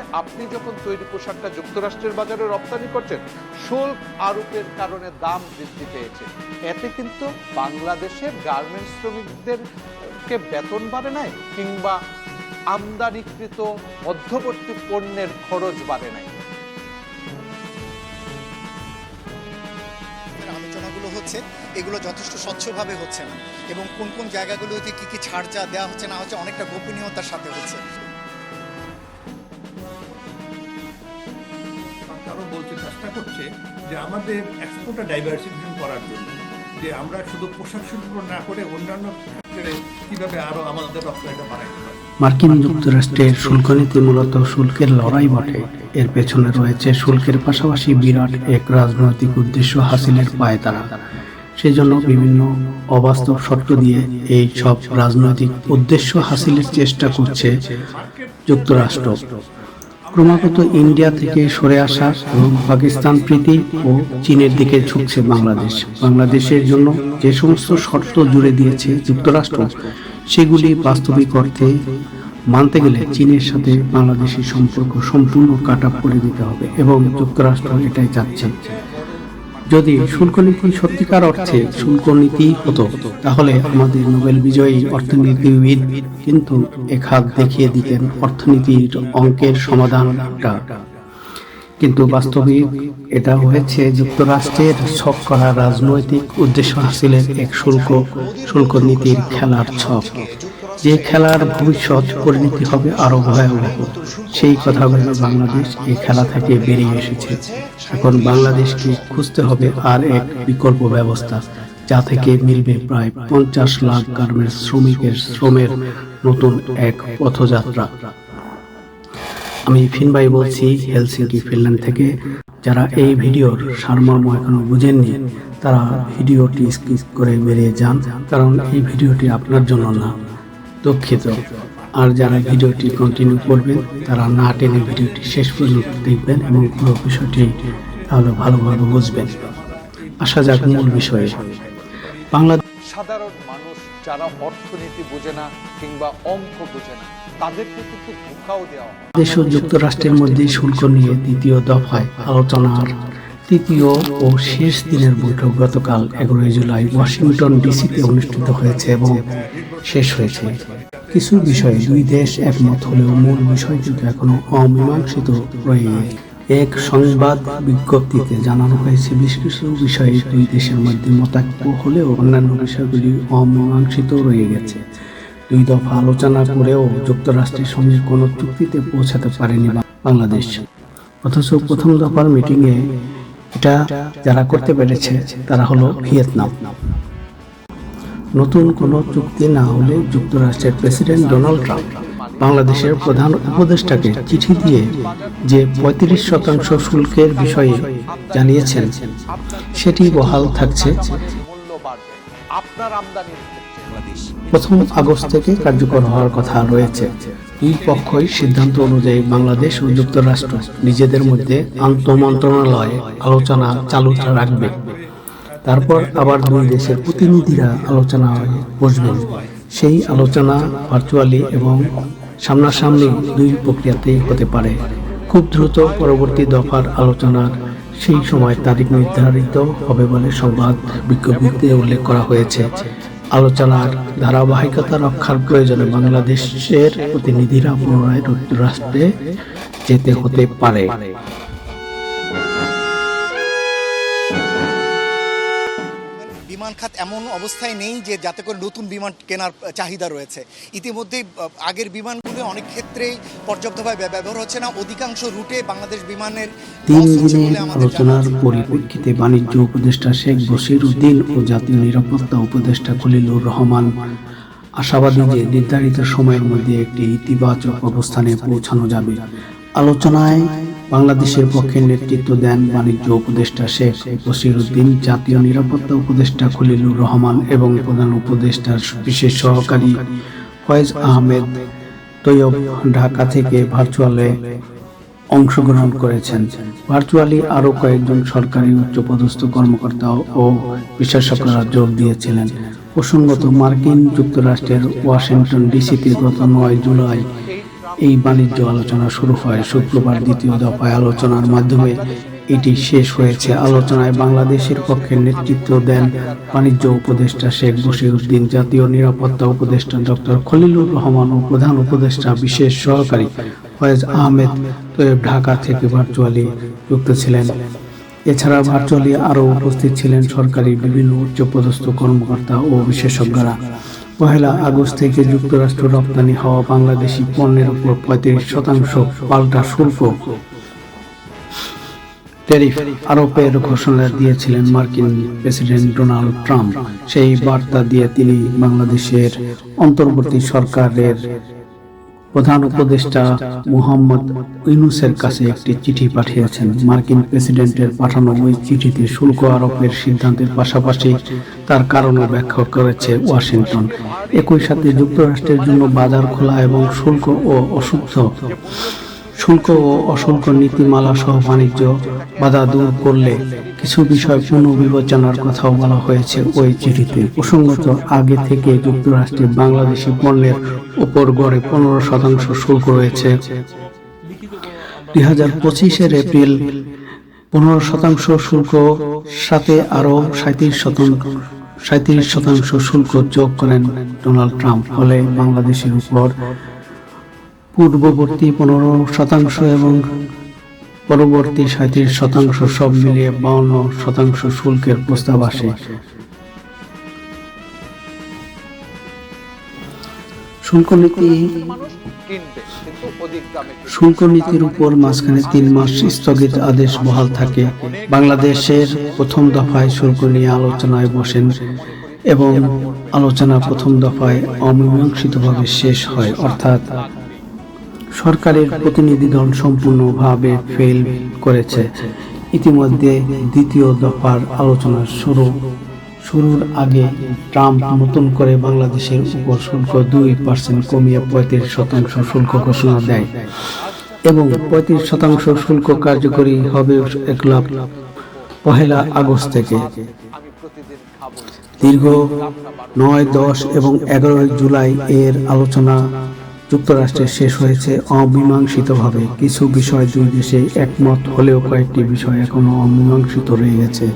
হচ্ছে আপনি যখন তৈরি পোশাকটা যুক্তরাষ্ট্রের বাজারে রপ্তানি করছেন শুল্ক আরোপের কারণে দাম বৃদ্ধি পেয়েছে। এতে কিন্তু বাংলাদেশের গার্মেন্টস শ্রমিকদেরকে বেতন বাড়ে নাই, কিংবা আমদানিকৃত মধ্যবর্তী পণ্যের খরচ বাড়ে নাই। আলোচনাগুলো হচ্ছে, এগুলো যথেষ্ট স্বচ্ছভাবে হচ্ছে না, এবং কোন কোন জায়গাগুলোতে কি কি ছাড় যা দেওয়া হচ্ছে না হচ্ছে অনেকটা গোপনীয়তার সাথে হচ্ছে। করছে যে আমাদের এক্সপোর্টটা ডাইভার্সিফিকেশন করার জন্য, যে আমরা শুধু পোশাক শিল্প না করে অন্যান্য ক্ষেত্রে কীভাবে আরও আমাদের রপ্তানিটা বাড়াইতে পারি। মার্কিন যুক্তরাষ্ট্রের শুল্ক নীতি মূলত শুল্কের লড়াই বটে। এর পেছনে রয়েছে শুল্কের পাশাপাশি বিরাট এক রাজনৈতিক উদ্দেশ্য হাসিলের পায়তারা সেজন্য বিভিন্ন অবাস্তব শর্ত দিয়ে এই সব রাজনৈতিক উদ্দেশ্য হাসিলের চেষ্টা করছে যুক্তরাষ্ট্র। ক্রমাগত ইন্ডিয়া থেকে সরে আসা এবং পাকিস্তান প্রীতি ও চীনের দিকে ঝুঁকছে বাংলাদেশ। বাংলাদেশের জন্য যে সমস্ত শর্ত জুড়ে দিয়েছে যুক্তরাষ্ট্র, সেগুলি বাস্তবিক অর্থে মানতে গেলে চীনের সাথে বাংলাদেশের সম্পর্ক সম্পূর্ণ কাট আপ করে দিতে হবে এবং যুক্তরাষ্ট্র এটাই চাচ্ছে। যদি শুল্ক নীতি সত্যিকার অর্থে শুল্ক নীতি হতো, তাহলে আমাদের নোবেল বিজয়ী অর্থনীতিবিদ কিন্তু এক হাত দেখিয়ে দিতেন অর্থনীতির অঙ্কের সমাধানটা। কিন্তু বাস্তবিক এটা হয়েছে যুক্তরাষ্ট্রের ছক করা রাজনৈতিক উদ্দেশ্য হাসিলের এক শুল্ক শুল্ক নীতির খেলার ছক। যে খেলার ভবিষ্যৎ পরিণতি হবে আরও ভয়াবহ। সেই কথা ভেবে বাংলাদেশ এই খেলা থেকে বেরিয়ে এসেছে। এখন বাংলাদেশকে খুঁজতে হবে আর এক বিকল্প ব্যবস্থা, যা থেকে মিলবে প্রায় পঞ্চাশ লাখ গার্মেন্টস শ্রমিকের শ্রমের নতুন এক পথযাত্রা। আমি ফিনবাই বলছি, হেলসিঙ্কি, ফিনল্যান্ড থেকে। যারা এই ভিডিওর সারমর্ম এখনও বুঝেননি, তারা ভিডিওটি স্কিপ করে বেরিয়ে যান, কারণ এই ভিডিওটি আপনার জন্য না। দুঃখিত। আর যারা ভিডিওটি কন্টিনিউ করবেন তারা না টেনে ভিডিওটি শেষ পর্যন্ত দেখবেন এবং পুরো বিষয়টি তাহলে ভালোভাবে বুঝবেন। আসা যাক মূল বিষয়ে। বাংলাদেশ সাধারণ মানুষ যারা অর্থনীতি বোঝে না কিংবা অঙ্ক বোঝে না তাদেরকে কিন্তু ধোকাও দেওয়া দেশ ও যুক্তরাষ্ট্রের মধ্যে শুল্ক নিয়ে দ্বিতীয় দফায় আলোচনার তৃতীয় ও শেষ দিনের বৈঠক গতকাল এগারোই জুলাই ওয়াশিংটন ডিসিতে অনুষ্ঠিত হয়েছে এবং শেষ হয়েছে। কিছু বিষয়ে দুই দেশ একমত হলেও মূল বিষয় কিন্তু এখনও অমীমাংসিত রয়ে এক সংবাদ বিজ্ঞপ্তিতে জানানো হয়েছে বেশ কিছু বিষয়ে দুই দেশের মধ্যে মতাক্য হলেও অন্যান্য বিষয়গুলি অমীমাংসিত রয়ে গেছে। দুই দফা আলোচনা করেও যুক্তরাষ্ট্রের সঙ্গে কোনো চুক্তিতে পৌঁছাতে পারেনি বাংলাদেশ। অথচ প্রথম দফার মিটিংয়ে এটা যারা করতে পেরেছে, তারা হলো ভিয়েতনাম। নতুন কোনো চুক্তি না হলে যুক্তরাষ্ট্রের প্রেসিডেন্ট ডোনাল্ড ট্রাম্প বাংলাদেশের প্রধান উপদেষ্টাকে চিঠি দিয়ে যে পঁয়ত্রিশ শতাংশ শুল্কের বিষয়ে জানিয়েছেন, সেটি বহাল থাকছে। প্রথম আগস্ট থেকে কার্যকর হওয়ার কথা রয়েছে। দুই পক্ষই সিদ্ধান্ত অনুযায়ী বাংলাদেশ ও যুক্তরাষ্ট্র নিজেদের মধ্যে আন্তঃমন্ত্রণালয়ে আলোচনা চালু রাখবে। তারপর আবার দুই দেশের প্রতিনিধিরা আলোচনায় বসবেন। সেই আলোচনা ভার্চুয়ালি এবং সামনাসামনি দুই প্রক্রিয়াতেই হতে পারে। খুব দ্রুত পরবর্তী দফার আলোচনার সেই সময় তারিখ নির্ধারিত হবে বলে সংবাদ বিজ্ঞপ্তিতে উল্লেখ করা হয়েছে। আলোচনার ধারাবাহিকতা রক্ষার প্রয়োজনে বাংলাদেশের প্রতিনিধিরা পুনরায় যুক্তরাষ্ট্রে যেতে হতে পারে। বিমান খাত এমন অবস্থায় নেই যে যাতে করে নতুন বিমান কেনার চাহিদা রয়েছে। ইতিমধ্যেই আগের বিমানগুলো অনেক ক্ষেত্রেই পর্যাপ্তভাবে ব্যবহার হচ্ছে না। অধিকাংশ রুটে বাংলাদেশ বিমানের তিন দিনের আলোচনার পরিপ্রেক্ষিতে বাণিজ্য উপদেষ্টা শেখ বশির উদ্দিন ও জাতীয় নিরাপত্তা উপদেষ্টা খলিলুর রহমান আশাবাদী যে নির্ধারিত সময়ের মধ্যে একটি ইতিবাচক অবস্থানে পৌঁছানো যাবে। আলোচনায় বাংলাদেশের পক্ষে নেতৃত্ব দেন বাণিজ্য উপদেষ্টা শেখ বশির উদ্দিন, জাতীয় নিরাপত্তা উপদেষ্টা খলিলুর রহমান এবং প্রধান উপদেষ্টার বিশেষ সহকারী ফয়েজ আহমেদ তৈয়ব ঢাকা থেকে ভার্চুয়ালে অংশগ্রহণ করেছেন। ভার্চুয়ালি আরও কয়েকজন সরকারি উচ্চপদস্থ কর্মকর্তা ও বিশেষজ্ঞরা যোগ দিয়েছিলেন। প্রসঙ্গত, মার্কিন যুক্তরাষ্ট্রের ওয়াশিংটন ডিসিতে গত নয় জুলাই এই বাণিজ্য আলোচনা শুরু হয় শুক্রবার দ্বিতীয় দফায় আলোচনার মাধ্যমে। এটি শেষ হয়েছে। আলোচনায় বাংলাদেশের পক্ষে নেতৃত্ব দেন বাণিজ্য উপদেষ্টা শেখ বশিরউদ্দিন জাতীয় নিরাপত্তা উপদেষ্টা ডক্টর খলিলুর রহমান ও প্রধান উপদেষ্টা বিশেষ সহকারী ফয়েজ আহমেদ তৈয়ব ঢাকা থেকে ভার্চুয়ালি যুক্ত ছিলেন। এছাড়া ভার্চুয়ালি আরও উপস্থিত ছিলেন সরকারি বিভিন্ন উচ্চপদস্থ কর্মকর্তা ও বিশেষজ্ঞরা। পহেলা আগস্ট থেকে যুক্তরাষ্ট্র রপ্তানি হওয়া বাংলাদেশি পণ্যের উপর পঁয়ত্রিশ শতাংশ পাল্টা শুল্ক। ট্যারিফ আরোপের ঘোষণা দিয়েছিলেন মার্কিন প্রেসিডেন্ট ডোনাল্ড ট্রাম্প। সেই বার্তা দিয়ে তিনি বাংলাদেশের অন্তর্বর্তী সরকারের প্রধান উপদেষ্টা মোহাম্মদ ইউনুসের কাছে একটি চিঠি পাঠিয়েছেন। মার্কিন প্রেসিডেন্টের পাঠানো ওই চিঠিতে শুল্ক আরোপের সিদ্ধান্তের পাশাপাশি তার কারণও ব্যাখ্যা করেছে ওয়াশিংটন। একই সাথে যুক্তরাষ্ট্রের জন্য বাজার খোলা এবং শুল্ক ও অশুদ্ধ শুল্ক ও অশুল্ক নীতিমালা সহ বাণিজ্য বাধা দূর করলে কিছু বিষয় পুনর্বিবেচনার কথাও বলা হয়েছে ওই চিঠিতে। প্রসঙ্গত, আগে থেকে যুক্তরাষ্ট্রে বাংলাদেশি পণ্যের উপর গড়ে পনেরো শতাংশ শুল্ক রয়েছে। দুই হাজার পঁচিশের এপ্রিল, পনেরো শতাংশ শুল্ক, সাথে আরও সাঁত্রিশ শতাংশ সাঁত্রিশ শতাংশ শুল্ক যোগ করেন ডোনাল্ড ট্রাম্প। ফলে বাংলাদেশের উপর পূর্ববর্তী পনেরো শতাংশ এবং পরবর্তী সাঁত্রিশ শতাংশ সব মিলিয়ে বাউন্ন শতাংশ শুল্কের প্রস্তাব আসে শুল্ক নীতি। শুল্ক নীতির উপর মাঝখানে তিন মাস স্থগিত আদেশ বহাল থাকে বাংলাদেশের প্রথম দফায় শুল্ক নিয়ে আলোচনায় বসেন এবং আলোচনা প্রথম দফায় অমীমাংসিতভাবে শেষ হয়, অর্থাৎ সরকারের প্রতিনিধি দল সম্পূর্ণভাবে ফেল করেছে। ইতিমধ্যে দ্বিতীয় দফার আলোচনা শুরু। শুরুর আগে ট্রাম্প নতুন করে বাংলাদেশের উপর শুল্ক দুই পার্সেন্ট কমিয়ে পঁয়ত্রিশ শতাংশ শুল্ক ঘোষণা দেয় এবং পঁয়ত্রিশ শতাংশ শুল্ক কার্যকরী হবে একলা পহেলা আগস্ট থেকে। দীর্ঘ নয়, দশ এবং এগারোই জুলাই এর আলোচনা যুক্তরাষ্ট্রে শেষ হয়েছে অমীমাংসিতভাবে। কিছু বিষয় দুই দেশে একমত হলেও কয়েকটি বিষয় এখনও অমীমাংসিত রয়ে গেছে।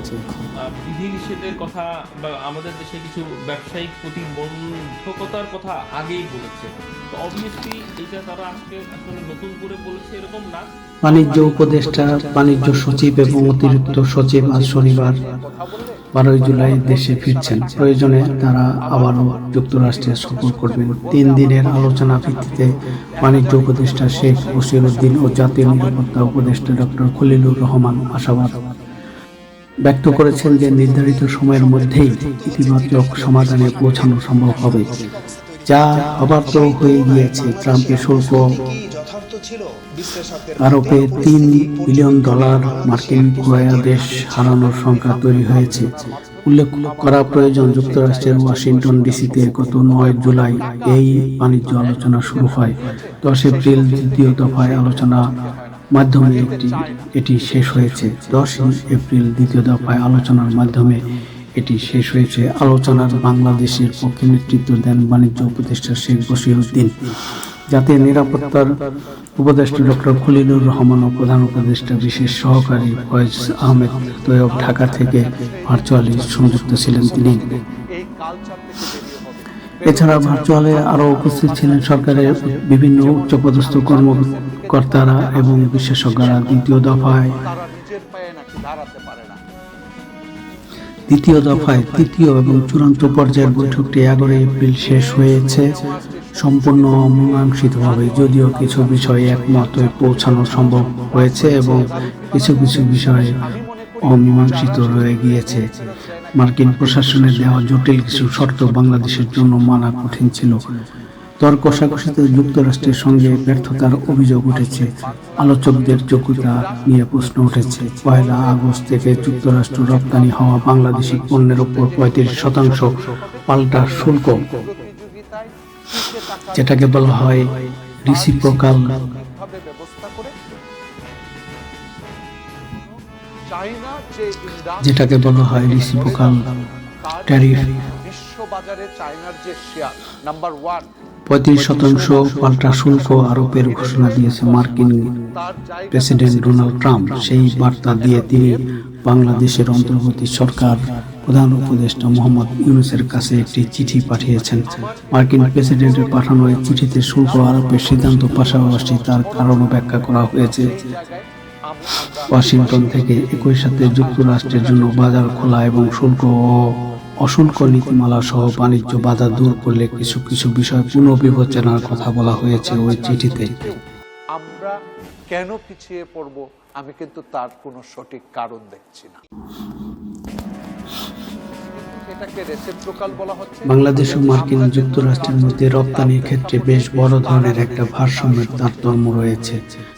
বা আমাদের দেশে কিছু ব্যবসায়িক প্রতিবন্ধকতার কথা আগেই বলেছে। তো অবভিয়াসলি এটা তারা আজকে আসলে নতুন করে বলেছে এরকম না। বাণিজ্য উপদেষ্টা, বাণিজ্য সচিব এবং অতিরিক্ত সচিব আজ শনিবার বারোই জুলাই দেশে ফিরছেন। প্রয়োজনে তারা আবারও যুক্তরাষ্ট্রে সফর করবেন। তিন দিনের আলোচনা ভিত্তিতে বাণিজ্য উপদেষ্টা শেখ বশিরউদ্দিন ও জাতীয় নিরাপত্তা উপদেষ্টা ডক্টর খলিলুর রহমান আশাবাদ ব্যক্ত করেছেন যে নির্ধারিত সময়ের মধ্যেই ইতিবাচক সমাধানে পৌঁছানো সম্ভব হবে, যা তো হয়ে গিয়েছে ট্রাম্পের শুল্ক। আরবে তিন বিলিয়ন ডলার মার্কিন ক্রয়াদেশ হারানোর সংখ্যা তৈরি হয়েছে। উল্লেখ করা প্রয়োজন, যুক্তরাষ্ট্রের ওয়াশিংটন ডিসিতে গত নয় জুলাই এই বাণিজ্য আলোচনা শুরু হয়। দশ এপ্রিল দ্বিতীয় দফায় আলোচনা মাধ্যমে একটি এটি শেষ হয়েছে। দশ এপ্রিল দ্বিতীয় দফায় আলোচনার মাধ্যমে এটি শেষ হয়েছে। আলোচনার বাংলাদেশের পক্ষে নেতৃত্ব দেন বাণিজ্য উপদেষ্টা শেখ বশিরউদ্দিন জাতীয় নিরাপত্তার উপদেষ্টা ডক্টর খলিলুর রহমান ও প্রধান উপদেষ্টা বিশেষ সহকারী ফয়েজ আহমেদ তৈয়ব ঢাকা থেকে ভার্চুয়ালি সংযুক্ত ছিলেন তিনি। এছাড়া ভার্চুয়ালে আরও উপস্থিত ছিলেন সরকারের বিভিন্ন উচ্চপদস্থ কর্মকর্তারা এবং বিশেষজ্ঞরা দ্বিতীয় দফায়। দ্বিতীয় দফায় তৃতীয় এবং চূড়ান্ত পর্যায়ের বৈঠকটি এগারোই এপ্রিল শেষ হয়েছে। সম্পূর্ণ অমীমাংসিতভাবে যদিও কিছু বিষয়ে একমত হয়ে পৌঁছানো সম্ভব হয়েছে এবং কিছু কিছু বিষয়ে অমীমাংসিত রয়ে গিয়েছে। মার্কিন প্রশাসনের দেওয়া জটিল কিছু শর্ত বাংলাদেশের জন্য মানা কঠিন ছিল। দর কষাকষিতে যুক্তরাষ্ট্রের সঙ্গে ব্যর্থতার অভিযোগ উঠেছে। আলোচকদের যোগ্যতা নিয়ে প্রশ্ন উঠেছে। পয়লা আগস্ট থেকে যুক্তরাষ্ট্র রপ্তানি হওয়া বাংলাদেশি পণ্যের ওপর পঁয়ত্রিশ শতাংশ পাল্টা শুল্ক, যেটাকে বলা হয় চায়না যে industry যেটাকে বলা হয় রিসিপ্রোকাল তার ট্যারিফ বিশ্ব বাজারে চায়নার যে শেয়ার নাম্বার ওয়ান পঁয়ত্রিশ শতাংশ পাল্টা শুল্ক আরোপের ঘোষণা দিয়েছে মার্কিন প্রেসিডেন্ট ডোনাল্ড ট্রাম্প। সেই বার্তা দিয়ে তিনি বাংলাদেশের অন্তর্বর্তী সরকার প্রধান উপদেষ্টা মোহাম্মদ ইউনুসের কাছে একটি চিঠি পাঠিয়েছেন। মার্কিন প্রেসিডেন্টের পাঠানো এই চিঠিতে শুল্ক আরোপের সিদ্ধান্ত পাশাপাশি তার কারণও ব্যাখ্যা করা হয়েছে। ওয়াশিংটন থেকে একই সাথে যুক্তরাষ্ট্রের জন্য বাজার খোলা এবং শুল্ক ও অশুল্ক নীতিমালা সহ বাণিজ্য বাধা দূর করলে কিছু কিছু বিষয় পুনর্বিবেচনার কথা বলা হয়েছে ওই চিঠিতে। আমরা কেন পিছিয়ে পড়ব? আমি কিন্তু তার কোনো সঠিক কারণ দেখছি না। বাংলাদেশ ও মার্কিন যুক্তরাষ্ট্রের মধ্যে রপ্তানির ক্ষেত্রে বেশ বড় ধরনের একটা ভারসাম্যের তারতম্য রয়েছে।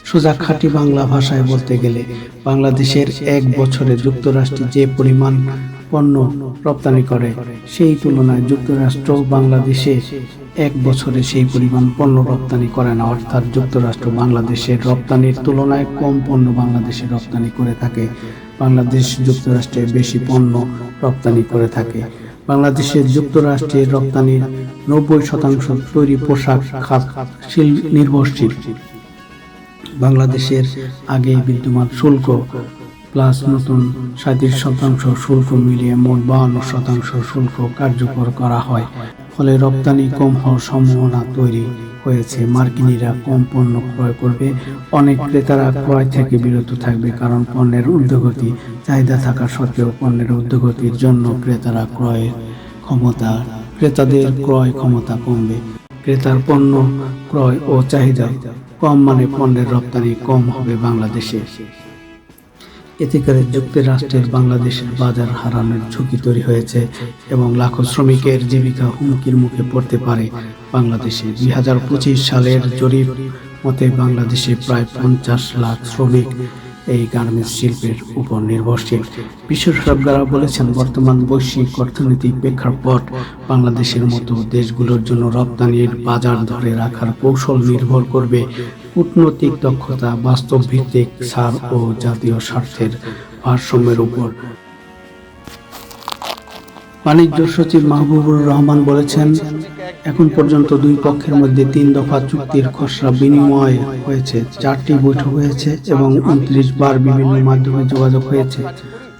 সোজা খাঁটি বাংলা ভাষায় বলতে গেলে বাংলাদেশের এক বছরে যুক্তরাষ্ট্রে যে পরিমাণ পণ্য রপ্তানি করে, সেই তুলনায় যুক্তরাষ্ট্র বাংলাদেশে এক বছরে সেই পরিমাণ পণ্য রপ্তানি করে না। অর্থাৎ যুক্তরাষ্ট্র বাংলাদেশের রপ্তানির তুলনায় কম পণ্য বাংলাদেশে রপ্তানি করে থাকে। বাংলাদেশ যুক্তরাষ্ট্রে বেশি পণ্য রপ্তানি করে থাকে। বাংলাদেশের যুক্তরাষ্ট্রের রপ্তানির নব্বই শতাংশ তৈরি পোশাক খাত, শিল নির্ভরশীল। বাংলাদেশের আগে বিদ্যমান শুল্ক প্লাস নতুন সাঁত্রিশ শতাংশ শুল্ক মিলিয়ে মোট বাহান্ন শতাংশ শুল্ক কার্যকর করা হয়। ফলে রপ্তানি কম হওয়ার সম্ভাবনা তৈরি হয়েছে। মার্কিনিরা কম পণ্য ক্রয় করবে। অনেক ক্রেতারা ক্রয় থেকে বিরত থাকবে কারণ পণ্যের ঊর্ধ্বগতি, চাহিদা থাকা সত্ত্বেও পণ্যের ঊর্ধ্বগতির জন্য ক্রেতারা ক্রয়ের ক্ষমতা, ক্রেতাদের ক্রয় ক্ষমতা কমবে। ক্রেতার পণ্য ক্রয় ও চাহিদা কম মানে পণ্যের রপ্তানি কম হবে বাংলাদেশে। এতে করে যুক্তরাষ্ট্রের বাংলাদেশের বাজার হারানোর ঝুঁকি তৈরি হয়েছে এবং লাখো শ্রমিকের জীবিকা হুমকির মুখে পড়তে পারে বাংলাদেশে। দুই হাজার পঁচিশ সালের জরিপ মতে বাংলাদেশে প্রায় পঞ্চাশ লাখ শ্রমিক এই গার্মেন্টস শিল্পের উপর নির্ভরশীল। বিশেষজ্ঞরা বলেছেন, বর্তমান বৈশ্বিক অর্থনৈতিক প্রেক্ষাপট বাংলাদেশের মতো দেশগুলোর জন্য রপ্তানির বাজার ধরে রাখার কৌশল নির্ভর করবে। কূটনৈতিক দক্ষতা, বাস্তব ভিত্তিক সার ও জাতীয় স্বার্থের ভারসাম্যের উপর। বাণিজ্য সচিব মাহবুবুর রহমান বলেছেন এখন পর্যন্ত দুই পক্ষের মধ্যে তিন দফা চুক্তির খসড়া বিনিময় হয়েছে। চারটি বৈঠক হয়েছে এবং উনত্রিশ বার বিভিন্ন মাধ্যমে যোগাযোগ হয়েছে।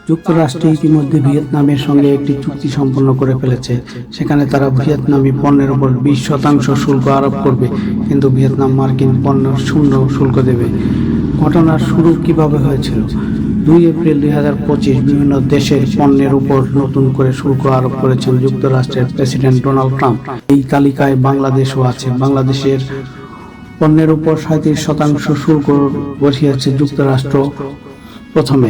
যুক্তরাষ্ট্র ইতিমধ্যে ভিয়েতনামের সঙ্গে একটি চুক্তি সম্পন্ন করে ফেলেছে। সেখানে তারা ভিয়েতনামি পণ্যের উপর বিশ শতাংশ শুল্ক আরোপ করবে, কিন্তু ভিয়েতনাম মার্কিন পণ্যের শূন্য শুল্ক দেবে। ঘটনার শুরু কীভাবে হয়েছিল? দুই এপ্রিল দুই হাজার পঁচিশ বিভিন্ন দেশের পণ্যের উপর নতুন করে শুল্ক আরোপ করেছেন যুক্তরাষ্ট্রের প্রেসিডেন্ট ডোনাল্ড ট্রাম্প। এই তালিকায় বাংলাদেশও আছে। বাংলাদেশের পণ্যের উপর সাঁত্রিশ শতাংশ শুল্ক বসিয়েছে যুক্তরাষ্ট্র প্রথমে।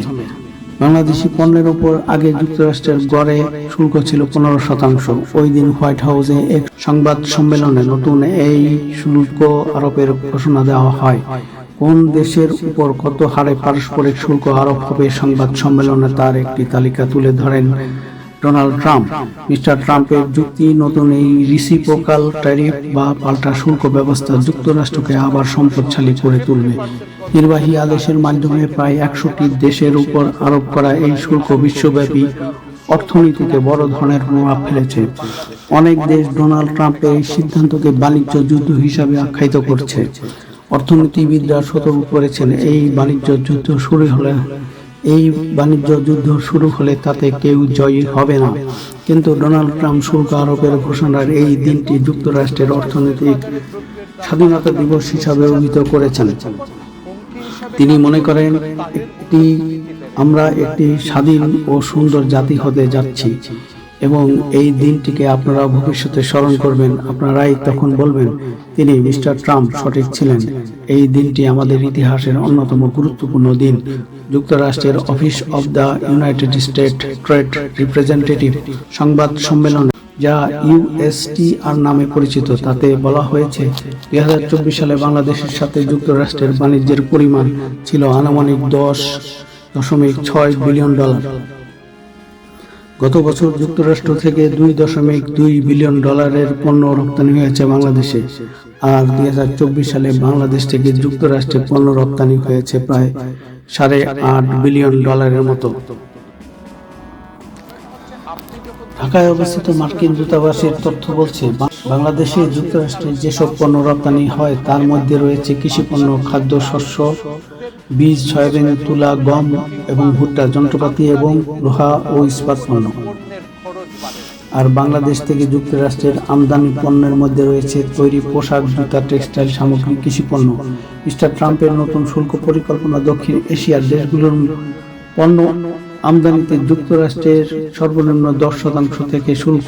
বাংলাদেশি পণ্যের উপর আগে যুক্তরাষ্ট্রের গড়ে শুল্ক ছিল পনেরো শতাংশ। ওই দিন হোয়াইট হাউসে এক সংবাদ সম্মেলনে নতুন এই শুল্ক আরোপের ঘোষণা দেওয়া হয়। কোন দেশের উপর কত হারে পারস্পরিক শুল্ক আরোপ হবে সংবাদ সম্মেলনে তার একটি তালিকা তুলে ধরেন ডোনাল্ড ট্রাম্প। মিস্টার ট্রাম্পের যুক্তি, নতুন এই রিসিপোকাল ট্যারিফ বা পাল্টা শুল্ক ব্যবস্থা যুক্তরাষ্ট্রকে আবার সম্পদশালী করে তুলবে। নির্বাহী আদেশের মাধ্যমে প্রায় একশোটি দেশের উপর আরোপ করা এই শুল্ক বিশ্বব্যাপী অর্থনীতিতে বড় ধরনের প্রভাব ফেলেছে। অনেক দেশ ডোনাল্ড ট্রাম্পের এই সিদ্ধান্তকে বাণিজ্য যুদ্ধ হিসাবে আখ্যায়িত করছে। অর্থনীতিবিদরা সতর্ক করেছেন, এই বাণিজ্য যুদ্ধ শুরু হলে, এই বাণিজ্য যুদ্ধ শুরু হলে তাতে কেউ জয়ী হবে না। কিন্তু ডোনাল্ড ট্রাম্প শুল্ক আরোপের ঘোষণার এই দিনটি যুক্তরাষ্ট্রের অর্থনৈতিক স্বাধীনতা দিবস হিসাবে অভিহিত করেছেন। তিনি মনে করেন, একটি, আমরা একটি স্বাধীন ও সুন্দর জাতি হতে যাচ্ছি। এবং এই দিনটিকে আপনারা ভবিষ্যতে স্মরণ করবেন। আপনারাই তখন বলবেন, তিনি মিস্টার ট্রাম্প সঠিক ছিলেন। এই দিনটি আমাদের ইতিহাসের অন্যতম গুরুত্বপূর্ণ দিন। যুক্তরাষ্ট্রের Office of the United State Trade Representative সংবাদ সম্মেলনে, যা ইউএসটিআর নামে পরিচিত। তাতে বলা হয়েছে, দুই হাজার চব্বিশ সালে বাংলাদেশের সাথে যুক্তরাষ্ট্রের বাণিজ্যের পরিমাণ ছিল আনুমানিক দশ দশমিক ছয় বিলিয়ন ডলার। গত বছর যুক্তরাষ্ট্র থেকে দুই দশমিক দুই বিলিয়ন ডলারের পণ্য রপ্তানি হয়েছে বাংলাদেশে। আর দুই হাজার চব্বিশ সালে বাংলাদেশ থেকে যুক্তরাষ্ট্রে পণ্য রপ্তানি হয়েছে প্রায় সাড়ে আট বিলিয়ন ডলারের মতো। ঢাকায় অবস্থিত মার্কিন দূতাবাসের তথ্য বলছে বাংলাদেশে যুক্তরাষ্ট্রে যেসব পণ্য রপ্তানি হয়, তার মধ্যে রয়েছে কৃষিপণ্য খাদ্যশস্য বীজ, সয়াবিন, তুলা, গম এবং ভুট্টা, যন্ত্রপাতি এবং লোহা ও ইস্পাত পণ্য। আর বাংলাদেশ থেকে যুক্তরাষ্ট্রের আমদানি পণ্যের মধ্যে রয়েছে তৈরি পোশাক, জুতা, টেক্সটাইল সামগ্রী, কৃষি পণ্য। মিস্টার ট্রাম্পের নতুন শুল্ক পরিকল্পনা দক্ষিণ এশিয়ার দেশগুলোর পণ্য আমদানিতে যুক্তরাষ্ট্রের সর্বনিম্ন দশ শতাংশ থেকে শুল্ক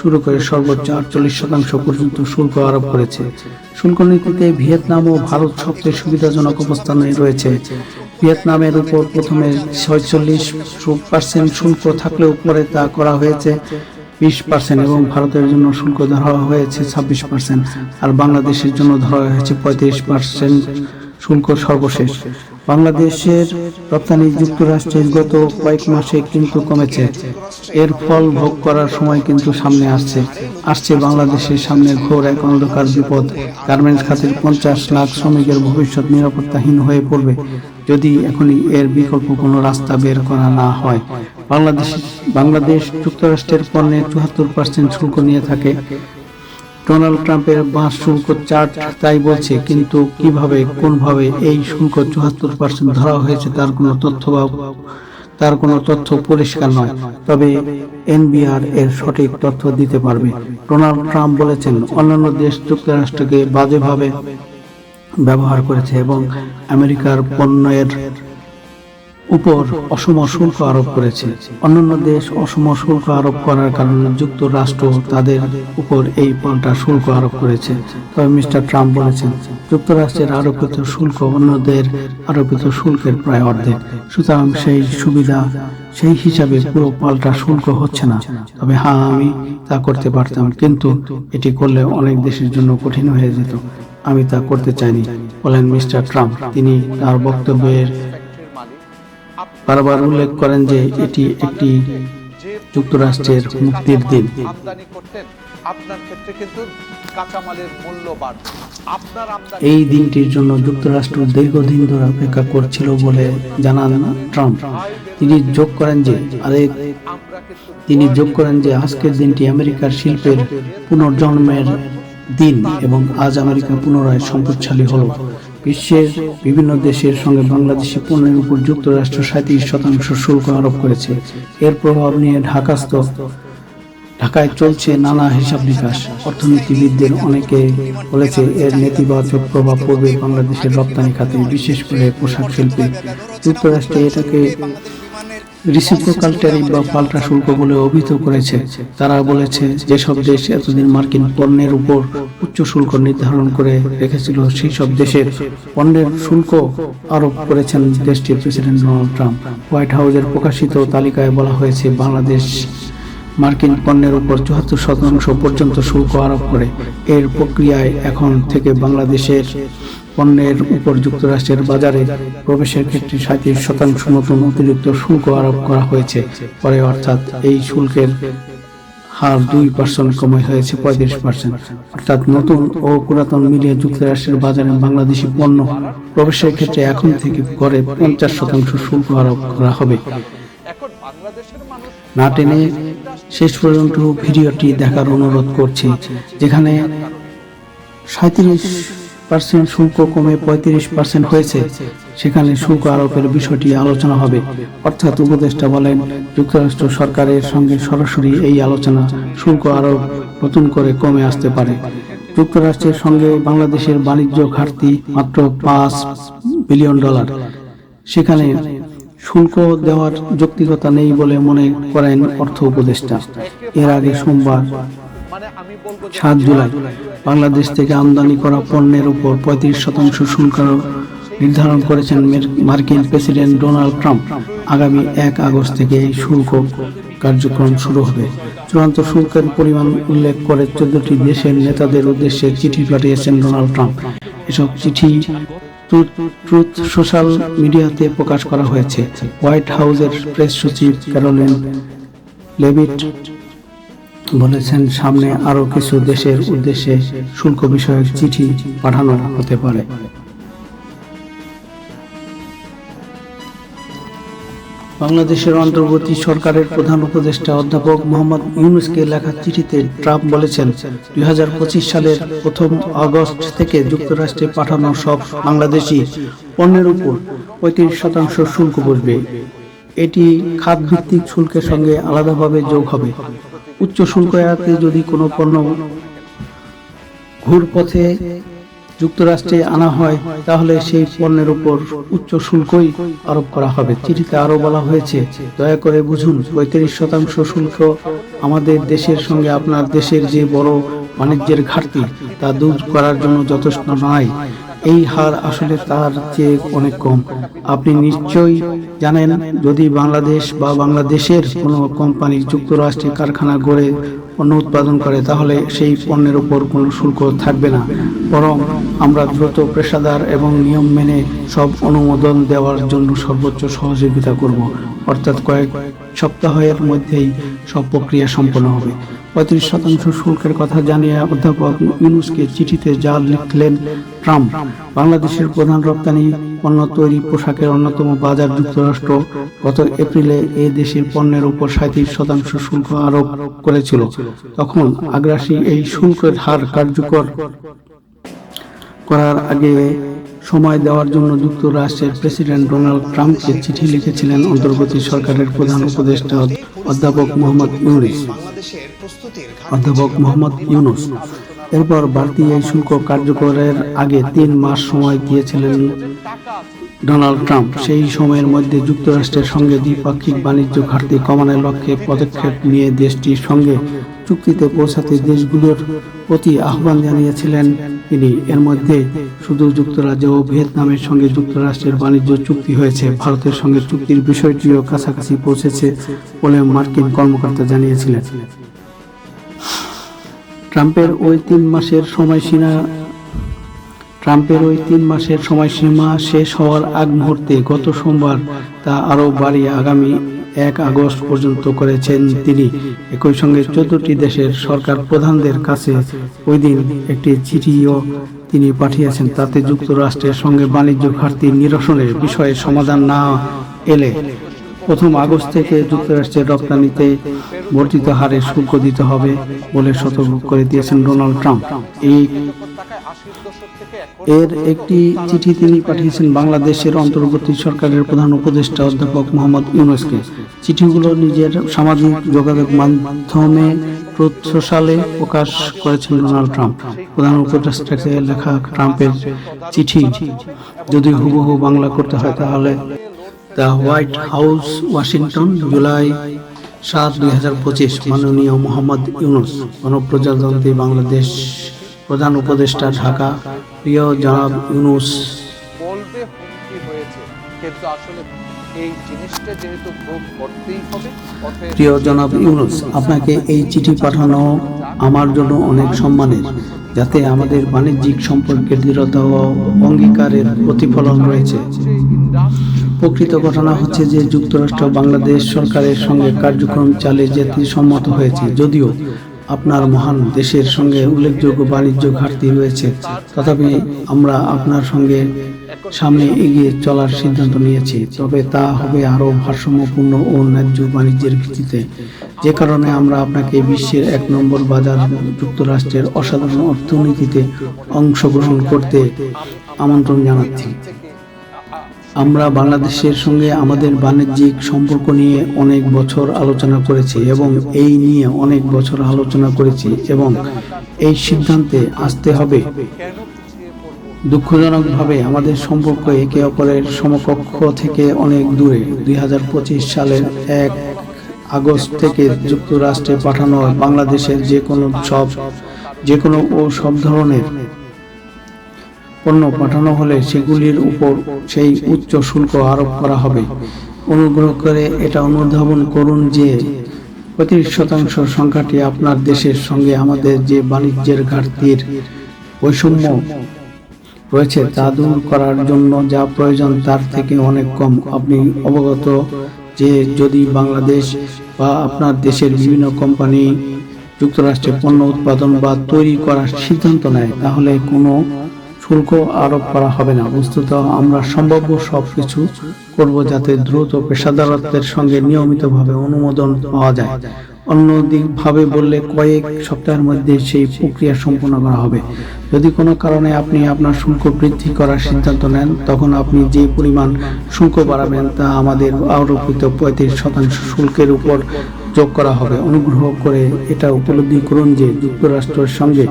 শুরু করে সর্বোচ্চ আটচল্লিশ শতাংশ পর্যন্ত শুল্ক আরোপ করেছে। শুল্ক নীতিতে ভিয়েতনাম ও ভারত সবচেয়ে সুবিধাজনক অবস্থানে রয়েছে। ভিয়েতনামের উপর প্রথমে ছয়চল্লিশ পার্সেন্ট শুল্ক থাকলেও পরে তা করা হয়েছে বিশ পার্সেন্ট এবং ভারতের জন্য শুল্ক ধরা হয়েছে ছাব্বিশ পার্সেন্ট, আর বাংলাদেশের জন্য ধরা হয়েছে পঁয়ত্রিশ পার্সেন্ট। শুল্ক সর্বশেষ। বাংলাদেশের রপ্তানি যুক্তরাষ্ট্রের গত কয়েক মাসে কিন্তু কমেছে। এর ফল ভোগ করার সময় কিন্তু সামনে আসছে। আসছে বাংলাদেশের সামনে ঘোর এক অন্ধকার বিপদ। গার্মেন্টস খাতের পঞ্চাশ লাখ শ্রমিকের ভবিষ্যৎ নিরাপত্তাহীন হয়ে পড়বে। যদি এখনই এর বিকল্প কোনো রাস্তা বের করা না হয়। বাংলাদেশ বাংলাদেশ যুক্তরাষ্ট্রের পণ্যের চুয়াত্তর পার্সেন্ট শুল্ক নিয়ে থাকে। ডোনাল্ড ট্রাম্পের বাস শুল্ক চার্ট তাই বলছে, কিন্তু কীভাবে, কোনভাবে এই শুল্ক চুয়াত্তর পার্সেন্ট ধরা হয়েছে তার কোনো তথ্য বা তার কোনো তথ্য পরিষ্কার নয়। তবে এনবিআর এর সঠিক তথ্য দিতে পারবে। ডোনাল্ড ট্রাম্প বলেছেন, অন্যান্য দেশ যুক্তরাষ্ট্রকে বাজেভাবে ব্যবহার করেছে এবং আমেরিকার পণ্যের উপর অসম শুল্ক আরোপ করেছে। অন্যান্য দেশ অসম শুল্ক আরোপ করার কারণে যুক্তরাষ্ট্র তাদের উপর এই পাল্টা শুল্ক আরোপ করেছে। তবে মিস্টার ট্রাম্প বলেছেন, যুক্তরাষ্ট্রের আরোপিত শুল্ক অন্যদের আরোপিত শুল্কের প্রায় অর্ধেক। সুতরাং সেই সুবিধা, সেই হিসাবে পুরো পাল্টা শুল্ক হচ্ছে না। তবে হ্যাঁ আমি তা করতে পারতাম, কিন্তু এটি করলে অনেক দেশের জন্য কঠিন হয়ে যেত। আমি তা করতে চাইনি, বলেন মিস্টার ট্রাম্প। তিনি তার বক্তব্যের বারবার উল্লেখ করেন যে এটি একটি যুক্তরাষ্ট্রের মুক্তির দিন। আমদানি করতেন। আপনার ক্ষেত্রে কিন্তু কাঁচামালের মূল্য বাড়বে। আপনার এই দিনটির জন্য যুক্তরাষ্ট্র দীর্ঘদিন ধরে অপেক্ষা করছিল বলে জানান ট্রাম্প। তিনি যোগ করেন যে আরেক তিনি যোগ করেন যে আজকের দিনটি আমেরিকার শিল্পের পুনর্জন্মের দিন এবং আজ আমেরিকা পুনরায় সম্পদশালী হলো। বিশ্বের বিভিন্ন দেশের সঙ্গে বাংলাদেশি পণ্যের উপর যুক্তরাষ্ট্র সাঁত্রিশ শতাংশ শুল্ক আরোপ করেছে। এর প্রভাব নিয়ে ঢাকাস্থ ঢাকায় চলছে নানা হিসাব নিকাশ। অর্থনীতিবিদদের অনেকে বলেছে, এর নেতিবাচক প্রভাব পড়বে বাংলাদেশের রপ্তানি খাতে, বিশেষ করে পোশাক শিল্পে। যুক্তরাষ্ট্রে এটাকে রিসিপ্রোকাল ট্যারিফ বা পাল্টা শুল্ক বলে অভিহিত করেছে। তারা বলেছে, যেসব দেশ এতদিন মার্কিন পণ্যের উপর উচ্চ শুল্ক নির্ধারণ করে রেখেছিল সেই সব দেশের পণ্যের শুল্ক আরোপ করেছেন দেশটির প্রেসিডেন্ট ডোনাল্ড ট্রাম্প। হোয়াইট হাউসের প্রকাশিত তালিকায় বলা হয়েছে, বাংলাদেশ মার্কিন পণ্যের উপর চুয়াত্তর শতাংশ পর্যন্ত শুল্ক আরোপ করে। এর প্রক্রিয়ায় এখন থেকে বাংলাদেশের পণ্যের উপর যুক্তরাষ্ট্রের বাজারে প্রবেশের ক্ষেত্রে সাঁত্রিশ শতাংশ নতুন অতিরিক্ত শুল্ক আরোপ করা হয়েছে। পরে অর্থাৎ এই শুল্কের হার দুই পার্সেন্ট কমে হয়েছে পঁয়ত্রিশ পার্সেন্ট। অর্থাৎ নতুন ও পুরাতন মিলিয়ে যুক্তরাষ্ট্রের বাজারে বাংলাদেশি পণ্য প্রবেশের ক্ষেত্রে এখন থেকে গড়ে পঞ্চাশ শতাংশ শুল্ক আরোপ করা হবে। না টেনে শেষ পর্যন্ত ভিডিওটি দেখার অনুরোধ করছি, যেখানে সাঁত্রিশ পার্সেন্ট শুল্ক কমে পঁয়ত্রিশ পার্সেন্ট হয়েছে। সেখানে শুল্ক আরোপের বিষয়টি আলোচনা হবে। অর্থাৎ উপদেষ্টা বলেন, যুক্তরাষ্ট্র সরকারের সঙ্গে সরাসরি এই আলোচনা শুল্ক আরোপ নতুন করে কমে আসতে পারে। যুক্তরাষ্ট্রের সঙ্গে বাংলাদেশের বাণিজ্য ঘাটতি মাত্র পাঁচ বিলিয়ন ডলার। সেখানে শুল্ক দেওয়ার যৌক্তিকতা নেই বলে মনে করেন অর্থ উপদেষ্টা। এর আগে সোমবার সাত জুলাই বাংলাদেশ থেকে আমদানি করা পণ্যের উপর পঁয়ত্রিশ শতাংশ শুল্ক নির্ধারণ করেছেন মার্কিন প্রেসিডেন্ট ডোনাল্ড ট্রাম্প। আগামী এক আগস্ট থেকে এই শুল্ক কার্যক্রম শুরু হবে। চূড়ান্ত শুল্কের পরিমাণ উল্লেখ করে চোদ্দটি দেশের নেতাদের উদ্দেশ্যে চিঠি পাঠিয়েছেন ডোনাল্ড ট্রাম্প। এসব চিঠি ট্রুথ সোশ্যাল মিডিয়াতে প্রকাশ করা হয়েছে। হোয়াইট হাউসের প্রেস সচিব ক্যারোলিন লেভিট বলেছেন, সামনে আরও কিছু দেশের উদ্দেশ্যে শুল্ক বিষয়ক চিঠি পাঠানো হতে পারে। বাংলাদেশের অন্তর্বর্তী সরকারের প্রধান উপদেষ্টা অধ্যাপক মোহাম্মদ ইউনুসকে লেখা চিঠিতে ট্রাম্প বলেছেন, দুই হাজার পঁচিশ সালের প্রথম আগস্ট থেকে যুক্তরাষ্ট্রে পাঠানো সব বাংলাদেশি পণ্যের উপর পঁয়ত্রিশ শতাংশ শুল্ক বসবে। এটি খাতভিত্তিক শুল্কের সঙ্গে আলাদাভাবে যোগ হবে। উচ্চ শুল্ক এড়াতে যদি কোনো পণ্য ঘুরপথে যুক্তরাষ্ট্রে আনা হয়, তাহলে সেই পণ্যের উপর উচ্চ শুল্কই আরোপ করা হবে। চিঠিতে আরও বলা হয়েছে, দয়া করে বুঝুন, পঁয়ত্রিশ শতাংশ শুল্ক আমাদের দেশের সঙ্গে আপনার দেশের যে বড় বাণিজ্যের ঘাটতি, তা দূর করার জন্য যথেষ্ট নয়। এই হার আসলে তার চেয়ে অনেক কম। আপনি নিশ্চয়ই জানেন, যদি বাংলাদেশ বা বাংলাদেশের কোনো কোম্পানি যুক্তরাষ্ট্রে কারখানা গড়ে পণ্য উৎপাদন করে, তাহলে সেই পণ্যের উপর কোনো শুল্ক থাকবে না। বরং আমরা দ্রুত পেশাদার এবং নিয়ম মেনে সব অনুমোদন দেওয়ার জন্য সর্বোচ্চ সহযোগিতা করব। অর্থাৎ কয়েক সপ্তাহের মধ্যেই সব প্রক্রিয়া সম্পন্ন হবে। পঁয়ত্রিশ শতাংশ শুল্কের কথা জানিয়ে অধ্যাপক ইউনুসকে চিঠিতে যা লিখলেন ট্রাম্প। বাংলাদেশের প্রধান রপ্তানি পণ্য তৈরি পোশাকের অন্যতম বাজার যুক্তরাষ্ট্র গত এপ্রিলে এ দেশের পণ্যের উপর সাঁত্রিশ শতাংশ শুল্ক আরোপ করেছিল। তখন আগ্রাসী এই শুল্কের হার কার্যকর করার আগে সময় দেওয়ার জন্য যুক্তরাষ্ট্রের প্রেসিডেন্ট ডোনাল্ড ট্রাম্পকে চিঠি লিখেছিলেন অন্তর্বর্তী সরকারের প্রধান উপদেষ্টা অধ্যাপক মোহাম্মদ ইউনুস। অধ্যাপক মোহাম্মদ ইউনুস। এরপর বাড়তি এই শুল্ক কার্যকরের আগে তিন মাস সময় দিয়েছিলেন ডোনাল্ড ট্রাম্প। সেই সময়ের মধ্যে যুক্তরাষ্ট্রের সঙ্গে দ্বিপাক্ষিক বাণিজ্য ঘাটতি কমানোর লক্ষ্যে পদক্ষেপ নিয়ে দেশটির সঙ্গে চুক্তিতে পৌঁছাতে দেশগুলোর প্রতি আহ্বান জানিয়েছিলেন তিনি এর মধ্যে শুধু যুক্তরাজ্য ও ভিয়েতনামের সঙ্গে যুক্তরাষ্ট্রের বাণিজ্য চুক্তি হয়েছে, ভারতের সঙ্গে চুক্তির বিষয়টিও কাছাকাছি পৌঁছেছে বলে মার্কিন কর্মকর্তা জানিয়েছিলেন। ট্রাম্পের ওই তিন মাসের সময়সীমা ট্রাম্পের ওই তিন মাসের সময়সীমা শেষ হওয়ার আগ মুহূর্তে গত সোমবার তা আরও বাড়িয়ে আগামী এক আগস্ট পর্যন্ত করেছেন তিনি। একই সঙ্গে চোদ্দটি দেশের সরকার প্রধানদের কাছে ওই দিন একটি চিঠিও তিনি পাঠিয়েছেন। তাতে যুক্তরাষ্ট্রের সঙ্গে বাণিজ্য ঘাটতি নিরসনের বিষয়ে সমাধান না এলে প্রথম আগস্ট থেকে যুক্তরাষ্ট্রের রপ্তানিতে বর্ধিত হারে শুল্ক দিতে হবে বলে সতর্ক করে দিয়েছেন ডোনাল্ড ট্রাম্প। এই এর একটি চিঠি তিনি পাঠিয়েছেন বাংলাদেশের অন্তর্বর্তী সরকারের প্রধান উপদেষ্টা অধ্যাপক মোহাম্মদ ইউনুসকে। চিঠিগুলো নিজের সামাজিক যোগাযোগ মাধ্যমে সোশ্যালে প্রকাশ করেছেন ডোনাল্ড ট্রাম্প, প্রধান উপদেষ্টাকে লেখা ট্রাম্পের চিঠি। যদি হুবহু বাংলা করতে হয় তাহলে the White House, Washington, July সাত, দুই হাজার পঁচিশ, মাননীয় মোহাম্মদ ইউনুস, গণপ্রজাতন্ত্রী বাংলাদেশ প্রধান উপদেষ্টা, ঢাকা প্রিয় জনাব ইউনুস। বলবে হুমকি হয়েছে। কিন্তু আসলে এই জিনিসটা যেহেতু ভোগ করতেই হবে প্রিয় জনাব ইউনুস আপনাকে এই চিঠি পাঠানো আমার জন্য অনেক সম্মানের যাতে আমাদের বাণিজ্যিক সম্পর্কের দৃঢ়তা ও অঙ্গীকারের প্রতিফলন রয়েছে। প্রকৃত ঘটনা হচ্ছে যে যুক্তরাষ্ট্র বাংলাদেশ সরকারের সঙ্গে কার্যক্রম চালিয়ে যেতে সম্মত হয়েছে যদিও আপনার মহান দেশের সঙ্গে উল্লেখযোগ্য বাণিজ্য ঘাটতি রয়েছে। তথাপি আমরা আপনার সঙ্গে সামনে এগিয়ে চলার সিদ্ধান্ত নিয়েছি। তবে তা হবে আরও ভারসাম্যপূর্ণ ও ন্যায্য বাণিজ্যের ভিত্তিতে। যে কারণে আমরা আপনাকে বিশ্বের এক নম্বর বাজার যুক্তরাষ্ট্রের অসাধারণ অর্থনীতিতে অংশগ্রহণ করতে আমন্ত্রণ জানাচ্ছি। আমরা বাংলাদেশের সঙ্গে আমাদের বাণিজ্যিক সম্পর্ক নিয়ে অনেক বছর আলোচনা করেছি এবং এই নিয়ে অনেক বছর আলোচনা করেছি এবং এই সিদ্ধান্তে আসতে হবে। দুঃখজনকভাবে আমাদের সম্পর্ক একে অপরের সমকক্ষ থেকে অনেক দূরে। দুই হাজার পঁচিশ সালের এক আগস্ট থেকে যুক্তরাষ্ট্রে পাঠানো বাংলাদেশের যে কোনো সব যে কোনো ও সব ধরনের পণ্য পাঠানো হলে সেগুলির উপর সেই উচ্চ শুল্ক আরোপ করা হবে। অনুগ্রহ করে এটা অনুধাবন করুন যে পঁয়ত্রিশ শতাংশ সংখ্যাটি আপনার দেশের সঙ্গে আমাদের যে বাণিজ্যের ঘাটতির বৈষম্য রয়েছে তা দূর করার জন্য যা প্রয়োজন তার থেকে অনেক কম। আপনি অবগত যে যদি বাংলাদেশ বা আপনার দেশের বিভিন্ন কোম্পানি যুক্তরাষ্ট্রে পণ্য উৎপাদন বা তৈরি করার সিদ্ধান্ত নেয়, তাহলে কোনো শুল্ক আরোপ করা হবে না। বস্তুত আমরা সম্ভাব্য সবকিছু করব যাতে দ্রুত পেশাদারত্বের সঙ্গে নিয়মিতভাবে অনুমোদন পাওয়া যায়। অন্যদিকভাবে বললে কয়েক সপ্তাহের মধ্যে সেই প্রক্রিয়া সম্পন্ন করা হবে। যদি কোনো কারণে আপনি আপনার শুল্ক বৃদ্ধি করার সিদ্ধান্ত নেন, তখন আপনি যে পরিমাণ শুল্ক বাড়াবেন তা আমাদের আরোপিত পঁয়ত্রিশ শতাংশ শুল্কের উপর যোগ করা হবে। অনুগ্রহ করে এটা উপলব্ধি করুন যে যুক্তরাষ্ট্রের সঙ্গে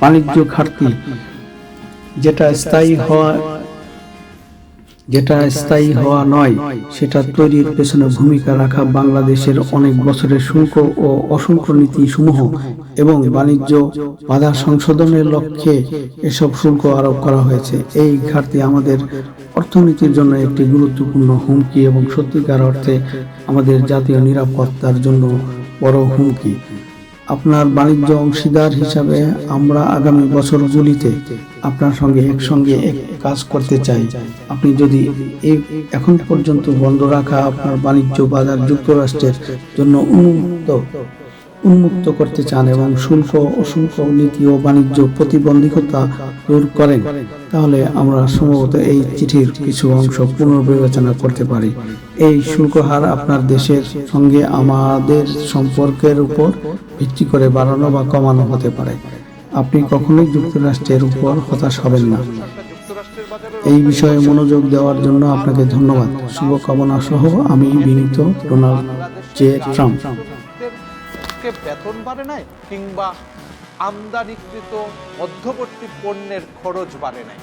বাণিজ্য ঘাটতি যেটা স্থায়ী হওয়া যেটা স্থায়ী হওয়া নয় সেটা তৈরির পেছনে ভূমিকা রাখা বাংলাদেশের অনেক বছরের শুল্ক ও অশুল্ক নীতি সমূহ এবং বাণিজ্য বাধা সংশোধনের লক্ষ্যে এসব শুল্ক আরোপ করা হয়েছে। এই ঘাটতি আমাদের অর্থনীতির জন্য একটি গুরুত্বপূর্ণ হুমকি এবং সত্যিকার অর্থে আমাদের জাতীয় নিরাপত্তার জন্য বড় হুমকি। আপনার বাণিজ্য অংশীদার হিসাবে আমরা আগামী বছরগুলিতে আপনার সঙ্গে একসঙ্গে এক কাজ করতে চাই। আপনি যদি এখন পর্যন্ত বন্ধ রাখা আপনার বাণিজ্য বাজার যুক্তরাষ্ট্রের জন্য উন্মুক্ত উন্মুক্ত করতে চান এবং শুল্ক, অশুল্ক নীতি ও বাণিজ্য প্রতিবন্ধকতা দূর করেন, তাহলে আমরা সম্ভবত এই চিঠির কিছু অংশ পুনর্বিবেচনা করতে পারি। এই শুল্ক হার আপনার দেশের সঙ্গে আমাদের সম্পর্কের উপর ভিত্তি করে বাড়ানো বা কমানো হতে পারে। আপনি কখনোই যুক্তরাষ্ট্রের উপর হতাশ হবেন না। এই বিষয়ে মনোযোগ দেওয়ার জন্য আপনাকে ধন্যবাদ। শুভকামনা সহ আমি বিনীত ডোনাল্ড জে ট্রাম্প। কে বেতন বাড়ে নাই কিংবা আমদানিকৃত মধ্যবর্তী পণ্যের খরচ বাড়ে নাই।